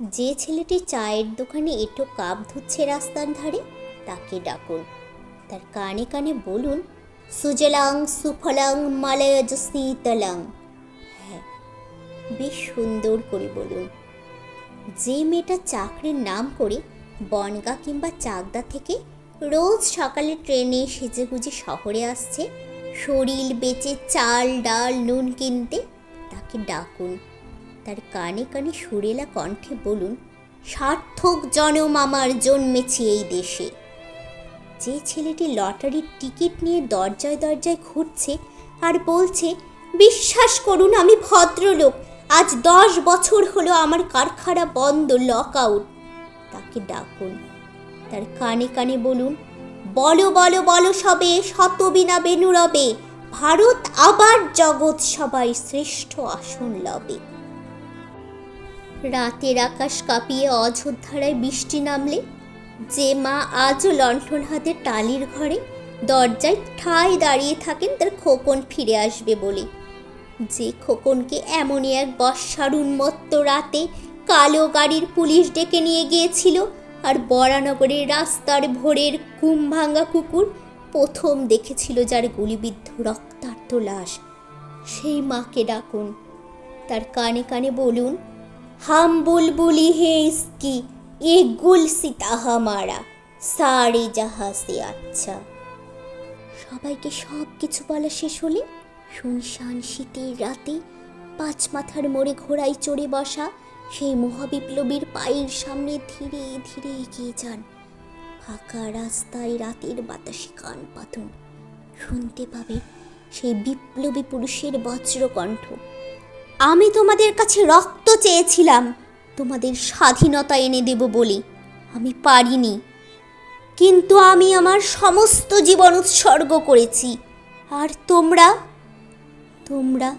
যে ছেলেটি চায়ের দোকানে এটো কাপ ধুচ্ছে রাস্তার ধারে, তাকে ডাকুন। তার কানে কানে বলুন, সুজলাং, সুফলাং মালয়জ শীতলাং হ্যাঁ বেশ সুন্দর করে বলুন। যে মেয়েটা চাকরির নাম করে বনগা কিংবা চাকদা থেকে রোজ সকালে ট্রেনে সেজেগুজে শহরে আসছে, শরীর বেচে চাল, ডাল, নুন কিনতে, তাকে ডাকুন। তার কানে কানে সুরেলা কণ্ঠে বলুন, সার্থক জনম আমার জন্মেছে এই দেশে। যে ছেলেটি লটারির টিকিট নিয়ে দরজায় দরজায় ঘুরছে আর বলছে, বিশ্বাস করুন, আমি ভদ্রলোক। আজ দশ বছর হলো আমার কারখানা বন্ধ লক আউট তাকে ডাকুন। তার কানে কানে বলুন, বলো বলো বলো সবে শতবিনা বেনুরবে ভারত আবার জগৎ সবাই শ্রেষ্ঠ আসন লবে। রাতের আকাশ কাঁপিয়ে অযোধ্যারায় বৃষ্টি নামলে, যে মা আজও লণ্ঠন হাতে টালির ঘরে, দরজায় ঠায় দাঁড়িয়ে থাকেন তার খোকন ফিরে আসবে বলে। যে খোকনকে এমনই এক বর্ষার উন্মত্ত রাতে কালো গাড়ির পুলিশ ডেকে নিয়ে গিয়েছিল আর বরানগরের রাস্তার ভোরের ঘুম কুকুর প্রথম দেখেছিল যার গুলিবিদ্ধ রক্তার্ত লাশ। সেই মাকে ডাকুন। তার কানে কানে বলুন হাম বুলবুলি হে ইসকি, এ গুল সিতা হামারা, সারে জাহা সে আচ্ছা। সবাইকে সব কিছু বলা শেষ হলে শুনশান শীতের রাতে পাঁচ মাথার মোড়ে ঘোড়ায় চড়ে বসা সেই মহাবিপ্লবীর পায়ের সামনে ধীরে ধীরে এগিয়ে যান। ফাঁকা রাস্তায় রাতের বাতাসে কান পাতুন। শুনতে পাবে সেই বিপ্লবী পুরুষের বজ্রকণ্ঠ। আমি তোমাদের কাছে রক্ত চেয়েছিলাম, তোমাদের স্বাধীনতা এনে দেব বলে। আমি পারিনি। কিন্তু আমি আমার সমস্ত জীবন উৎসর্গ করেছি। আর তোমরা? তোমরা